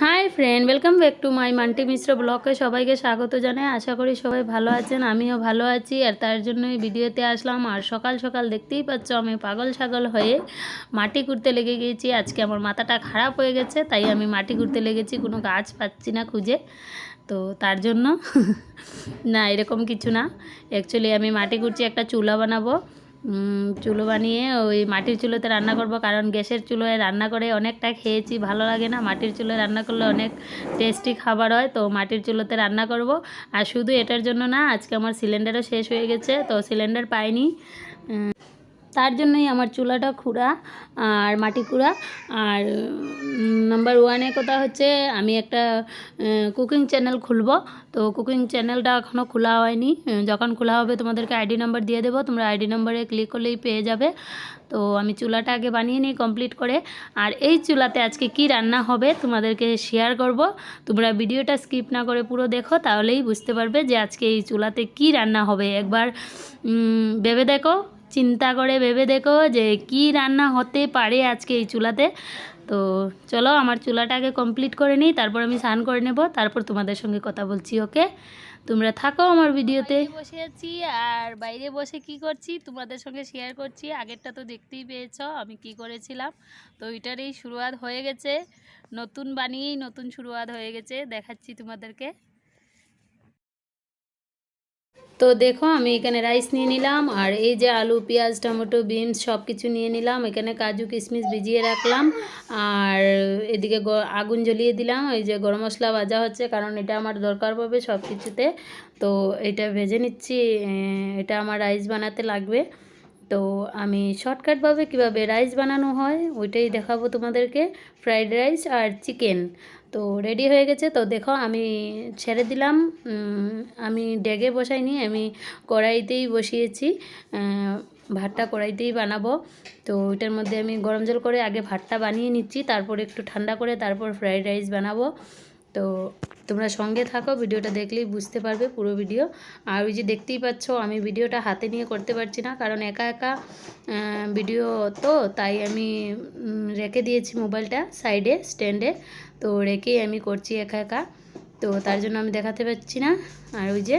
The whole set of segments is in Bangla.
Hi friend welcome back to my Monti Mishra ব্লগে সবাইকে স্বাগত জানাই। আশা করি সবাই ভালো আছেন, আমিও ভালো আছি। আর তার জন্যই ভিডিওতে আসলাম। আর সকাল সকাল দেখতেই পাচ্ছ আমি পাগল ছাগল হয়ে মাটি কুড়তে লেগে গিয়েছি আজকে আমার মাথাটা খারাপ হয়ে গেছে, তাই আমি মাটি কুড়তে লেগেছি, কোনো গাছ পাচ্ছি না খুঁজে। তো তার জন্য না এরকম কিছু না। অ্যাকচুয়ালি আমি মাটি কুড়ছি, একটা চুলা বানাবো। চুলো বানিয়ে ওই মাটির চুলোতে রান্না করব, কারণ গ্যাসের চুলোয় রান্না করে অনেকটা খেয়েছি, ভালো লাগে না। মাটির চুলোয় রান্না করলে অনেক টেস্টি খাবার হয়, তো মাটির চুলোতে রান্না করব। আর শুধু এটার জন্য না, আজকে আমার সিলিন্ডারও শেষ হয়ে গেছে, তো সিলিন্ডার পাইনি। তার জন্যই আমার চুলাটা খুঁড়া আর মাটি খুঁড়া। আর নাম্বার ওয়ানে কথা হচ্ছে, আমি একটা কুকিং চ্যানেল খুলব। তো কুকিং চ্যানেলটা এখনও খোলা হয়নি। যখন খোলা হবে তোমাদেরকে আইডি নাম্বার দিয়ে দেবো। তোমরা আইডি নাম্বারে ক্লিক করলেই পেয়ে যাবে। তো আমি চুলাটা আগে বানিয়ে নিই কমপ্লিট করে। আর এই চুলাতে আজকে কি রান্না হবে তোমাদেরকে শেয়ার করব। তোমরা ভিডিওটা স্কিপ না করে পুরো দেখো, তাহলেই বুঝতে পারবে যে আজকে এই চুলাতে কি রান্না হবে। একবার ভেবে দেখো। চিন্তা করে ভেবে দেখো যে কি রান্না হতে পারে আজকে এই চুলাতে। তো চলো আমার চুলাটা আগে কমপ্লিট করে নিই, তারপর আমি স্নান করে নেব, তারপর তোমাদের সঙ্গে কথা বলছি, ওকে? তোমরা থাকো আমার ভিডিওতে। বসে আছি আর বাইরে বসে কি করছি, তোমাদের সঙ্গে শেয়ার করছি। আগেরটা তো দেখতেই পেয়েছ, আমি কি করেছিলাম? তো এটারই শুরুয়াত হয়ে গেছে। নতুন বানিয়েই নতুন শুরুয়াত হয়ে গেছে, দেখাচ্ছি তোমাদেরকে। তো দেখো, আমি এখানে রাইস নিয়ে নিলাম, আর এই যে আলু, পেঁয়াজ, টমেটো বিনস সব কিছু নিয়ে নিলাম। এখানে কাজু, কিশমিশ ভিজিয়ে রাখলাম, আর এদিকে আগুন জ্বলিয়ে দিলাম। এই যে গরম মশলা ভাজা হচ্ছে, কারণ এটা আমার দরকার পড়বে সব কিছুতে তো এটা ভেজে নিচ্ছি এটা আমার রাইস বানাতে লাগবে। তো আমি শর্টকাটভাবে কীভাবে রাইস বানানো হয়, ওইটাই দেখাবো তোমাদেরকে। ফ্রাইড রাইস আর চিকেন তো রেডি হয়ে গেছে। তো দেখো, আমি ছেড়ে দিলাম। আমি ডেগে বসাইনি, আমি কড়াইতেই বসিয়েছি। ভাতটা কড়াইতেই বানাবো। তো ওইটার মধ্যে আমি গরম জল করে আগে ভাতটা বানিয়ে নিচ্ছি, তারপর একটু ঠান্ডা করে তারপর ফ্রাইড রাইস বানাবো। তো তোমরা সঙ্গে থাকো, ভিডিওটা দেখলেই বুঝতে পারবে পুরো ভিডিও। আর ওই যে দেখতেই পাচ্ছ, আমি ভিডিওটা হাতে নিয়ে করতে পারছি না, কারণ একা একা ভিডিও তো, তাই আমি রেখে দিয়েছি মোবাইলটা সাইডে স্ট্যান্ডে তো রেখেই আমি করছি একা একা। তো তার জন্য আমি দেখাতে পারছি না। আর ওই যে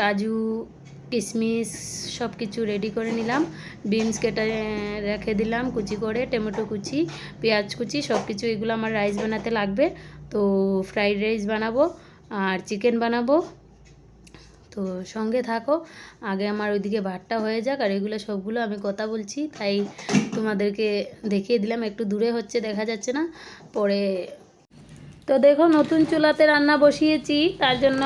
কাজু কিশমিশ সব কিছু রেডি করে নিলাম। বিনস কেটে রেখে দিলাম, কুচি করে, টমেটো কুচি, পেঁয়াজ কুচি সব কিছু এগুলো আমার রাইস বানাতে লাগবে। তো ফ্রাইড রাইস বানাবো আর চিকেন বানাবো। তো সঙ্গে থাকো, আগে আমার ওইদিকে ভাতটা হয়ে যাক আর এগুলো সবগুলো আমি কথা বলছি, তাই তোমাদেরকে দেখিয়ে দিলাম, একটু দূরে হচ্ছে দেখা যাচ্ছে না, পরে তো দেখো নতুন চুলাতে রান্না বসিয়েছি, তার জন্য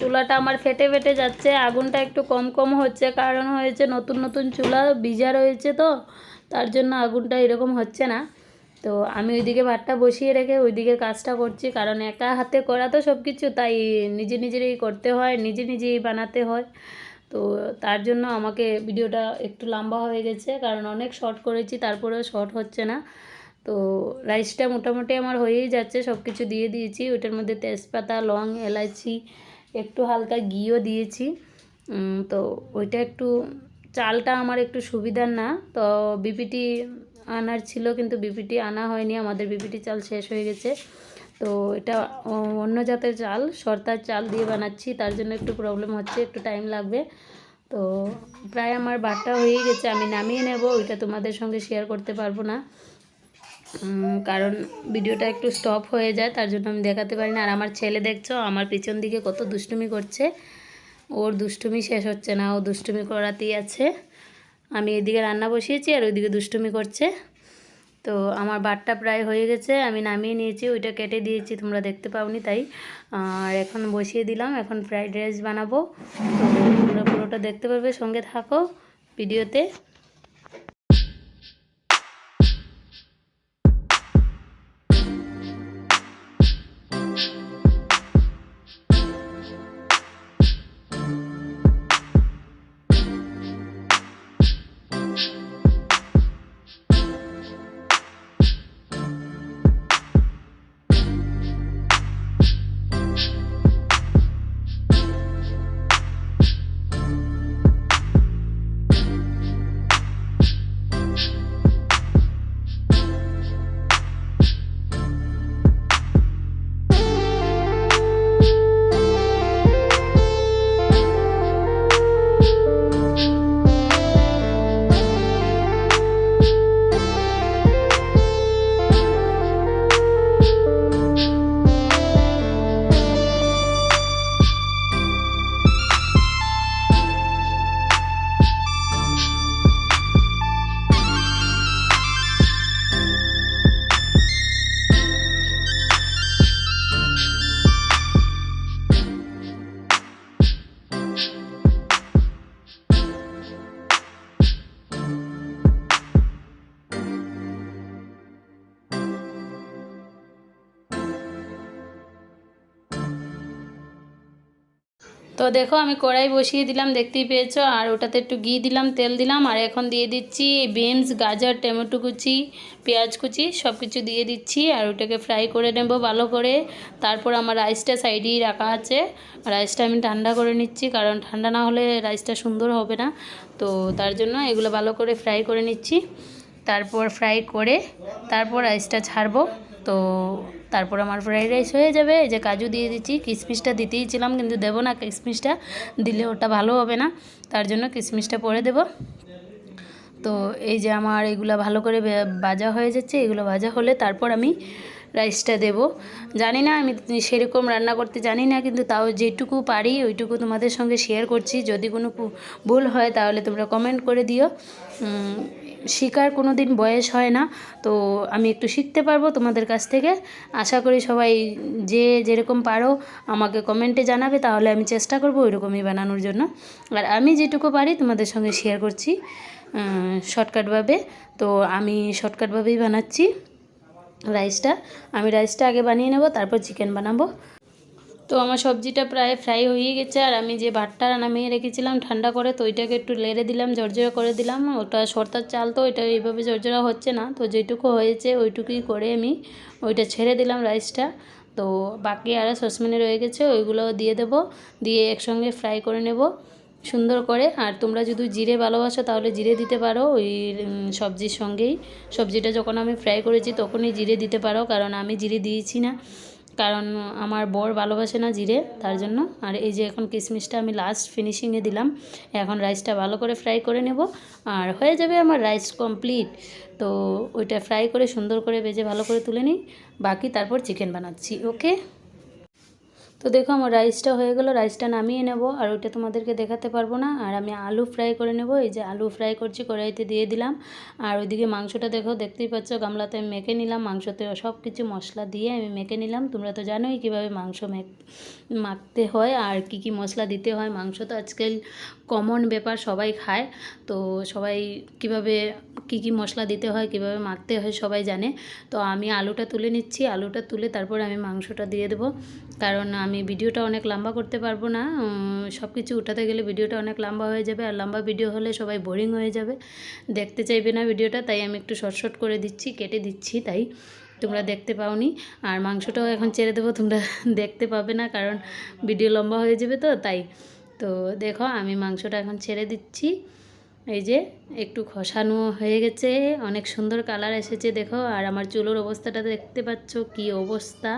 চুলাটা আমার ফেটে ফেটে যাচ্ছে, আগুনটা একটু কম কম হচ্ছে, কারণ হয়েছে নতুন নতুন চুলা ভিজা রয়েছে তো, তার জন্য আগুনটা এরকম হচ্ছে না। তো আমি ওইদিকে ভাতটা বসিয়ে রেখে ওইদিকে কাজটা করছি, কারণ একা হাতে করা তো সব কিছু তাই নিজে নিজেরই করতে হয়, নিজে নিজেই বানাতে হয়। তো তার জন্য আমাকে ভিডিওটা একটু লম্বা হয়ে গেছে, কারণ অনেক শর্ট করেছি, তারপরেও শর্ট হচ্ছে না। তো রাইসটা মোটামুটি আমার হয়েই যাচ্ছে সব কিছু দিয়ে দিয়েছি। ওটার মধ্যে তেজপাতা, লং এলাচি একটু হালকা ঘিও দিয়েছি। তো ওইটা একটু, চালটা আমার একটু সুবিধার না, তো বিপিটি আনার ছিল, কিন্তু বিপিটি আনা হয়নি। আমাদের বিপিটি চাল শেষ হয়ে গেছে। তো এটা অন্য জাতের চাল, সর্তার চাল দিয়ে বানাচ্ছি। তার জন্য একটু প্রবলেম হচ্ছে, একটু টাইম লাগবে। তো প্রায় আমার বাটটা হয়েই গেছে। আমি নামিয়ে নেব, ওইটা তোমাদের সঙ্গে শেয়ার করতে পারব না। কারণ ভিডিওটা একটু স্টপ হয়ে যায়, তার জন্য আমি দেখাতে পারি না। আর আমার ছেলে দেখছ, আমার পিছন দিকে কত দুষ্টুমি করছে। ওর দুষ্টুমি শেষ হচ্ছে না, ও দুষ্টুমি করাতেই আছে। আমি এদিকে রান্না বসিয়েছি আর ওইদিকে দুষ্টুমি করছে। তো আমার বাটটা প্রায় হয়ে গেছে, আমি নামিয়ে নিয়েছি, ওইটা কেটে দিয়েছি, তোমরা দেখতে পাওনি তাই। আর এখন বসিয়ে দিলাম, এখন ফ্রাইড রাইস বানাবো। তো তোমরা পুরোটা দেখতে পারবে, সঙ্গে থাকো ভিডিওতে। তো দেখো আমি কড়াই বসিয়ে দিলাম, দেখতেই পেয়েছ? আর ওটাতে একটু ঘি দিলাম, তেল দিলাম, আর এখন দিয়ে দিচ্ছি বিনস, গাজর, টমেটো কুচি, পেঁয়াজ কুচি সব কিছু দিয়ে দিচ্ছি, আর ওটাকে ফ্রাই করে নেব ভালো করে। তারপর আমার রাইসটা সাইডেই রাখা আছে। রাইসটা আমি ঠান্ডা করে নিচ্ছি, কারণ ঠান্ডা না হলে রাইসটা সুন্দর হবে না। তো তার জন্য এগুলো ভালো করে ফ্রাই করে নিচ্ছি। তারপর ফ্রাই করে তারপর রাইসটা ছাড়বো। তো তারপর আমার ফ্রাইড রাইস হয়ে যাবে। এই যে কাজু দিয়ে দিচ্ছি কিশমিশটা দিতেই ছিলাম, কিন্তু দেবো না কিশমিশটা দিলে ওটা ভালো হবে না, তার জন্য কিশমিশটা পরে দেবো। তো এই যে আমার এগুলো ভালো করে ভাজা হয়ে যাচ্ছে, এগুলো ভাজা হলে তারপর আমি রাইসটা দেব। জানি না, আমি সেরকম রান্না করতে জানি না, কিন্তু তাও যেটুকু পারি ওইটুকু তোমাদের সঙ্গে শেয়ার করছি। যদি কোনো ভুল হয় তাহলে তোমরা কমেন্ট করে দিও। শেখার কোনো দিন বয়স হয় না, তো আমি একটু শিখতে পারব তোমাদের কাছ থেকে। আশা করি সবাই যে যেরকম পারো আমাকে কমেন্টে জানাবে, তাহলে আমি চেষ্টা করব ওইরকমই বানানোর জন্য। আর আমি যেটুকু পারি তোমাদের সঙ্গে শেয়ার করছি শর্টকাটভাবে তো আমি শর্টকাটভাবেই বানাচ্ছি রাইসটা আমি রাইসটা আগে বানিয়ে নেব, তারপর চিকেন বানাবো। তো আমার সবজিটা প্রায় ফ্রাই হয়ে গেছে আর আমি যে ভাতটা নামিয়ে রেখেছিলাম ঠান্ডা করে, তো ওইটাকে একটু লেড়ে দিলাম জর্জরা করে দিলাম। ওটা সর্তার চাল তো ওইটা এইভাবে জর্জরা হচ্ছে না। তো যেটুকু হয়েছে ওইটুকুই করে আমি ওইটা ছেড়ে দিলাম রাইসটা। তো বাকি আরও সসম্যানে রয়ে গেছে, ওইগুলো দিয়ে দেব, দিয়ে একসঙ্গে ফ্রাই করে নেব সুন্দর করে। আর তোমরা যদি জিরে ভালোবাসো তাহলে জিরে দিতে পারো ওই সবজির সঙ্গেই। সবজিটা যখন আমি ফ্রাই করেছি তখনই জিরে দিতে পারো, কারণ আমি জিরে দিয়েছি না। কারণ আমার বর ভালোবাসে না জিরে, তার জন্য। আর এই যে এখন কিশমিশটা আমি লাস্ট ফিনিশিংয়ে দিলাম, এখন রাইসটা ভালো করে ফ্রাই করে নেব। আর হয়ে যাবে আমার রাইস কমপ্লিট তো ওইটা ফ্রাই করে সুন্দর করে ভেজে ভালো করে তুলে নিই। বাকি তারপর চিকেন বানাচ্ছি ওকে তো দেখো আমার রাইসটা হয়ে গেলো রাইসটা নামিয়ে নেব। আর ওইটা তোমাদেরকে দেখাতে পারব না। আর আমি আলু ফ্রাই করে নেব। এই যে আলু ফ্রাই করছি, কড়াইতে দিয়ে দিলাম। আর ওইদিকে মাংসটা দেখো, দেখতেই পাচ্ছ গামলাতে আমি মেখে নিলাম। মাংসতে সব কিছু মশলা দিয়ে আমি মেখে নিলাম। তোমরা তো জানোই কীভাবে মাংস মেখ, মাখতে হয় আর কি কি মশলা দিতে হয়। মাংস তো আজকাল কমন ব্যাপার, সবাই খায়। তো সবাই কীভাবে, কি কি মশলা দিতে হয়, কীভাবে মাখতে হয় সবাই জানে। তো আমি আলুটা তুলে নিচ্ছি। আলুটা তুলে তারপর আমি মাংসটা দিয়ে দেবো। কারণ আমি ভিডিওটা অনেক লম্বা করতে পারব না সব কিছু উঠাতে গেলে ভিডিওটা অনেক লম্বা হয়ে যাবে আর লম্বা ভিডিও হলে সবাই বোরিং হয়ে যাবে। দেখতে চাইবে না ভিডিওটা, তাই আমি একটু শর্ট শর্ট করে দিচ্ছি, কেটে দিচ্ছি তাই। তোমরা দেখতে পাওনি। আর মাংসটাও এখন ছেড়ে দেবো, তোমরা দেখতে পাবে না কারণ ভিডিও লম্বা হয়ে যাবে তো তাই। তো দেখো, আমি মাংসটা এখন ছেড়ে দিচ্ছি। এই যে একটু খসানো হয়ে গেছে অনেক সুন্দর কালার এসেছে দেখো আর আমার চুলোর অবস্থাটা দেখতে পাচ্ছ কি অবস্থা।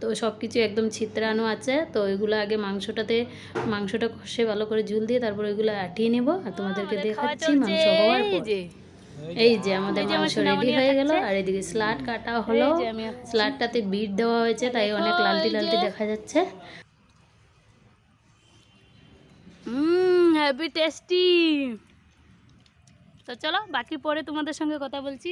তো সব কিছু একদম ছিত্রানো আছে তো ওইগুলো আগে মাংসটাতে মাংসটা কষে ভালো করে ঝুল দিয়ে তারপর ওইগুলো আটিয়ে নেব আর তোমাদেরকে দেখাচ্ছি মাংস হওয়ার পর। এই যে আমাদের মাংস রেডি হয়ে গেল আর এদিকে স্লাড কাটা হলো। স্লাডটাতে বিট দেওয়া হয়েছে তাই অনেক লালটি লালটি দেখা যাচ্ছে। হ্যাপি টেস্টি তো চলো বাকি পরে তোমাদের সঙ্গে কথা বলছি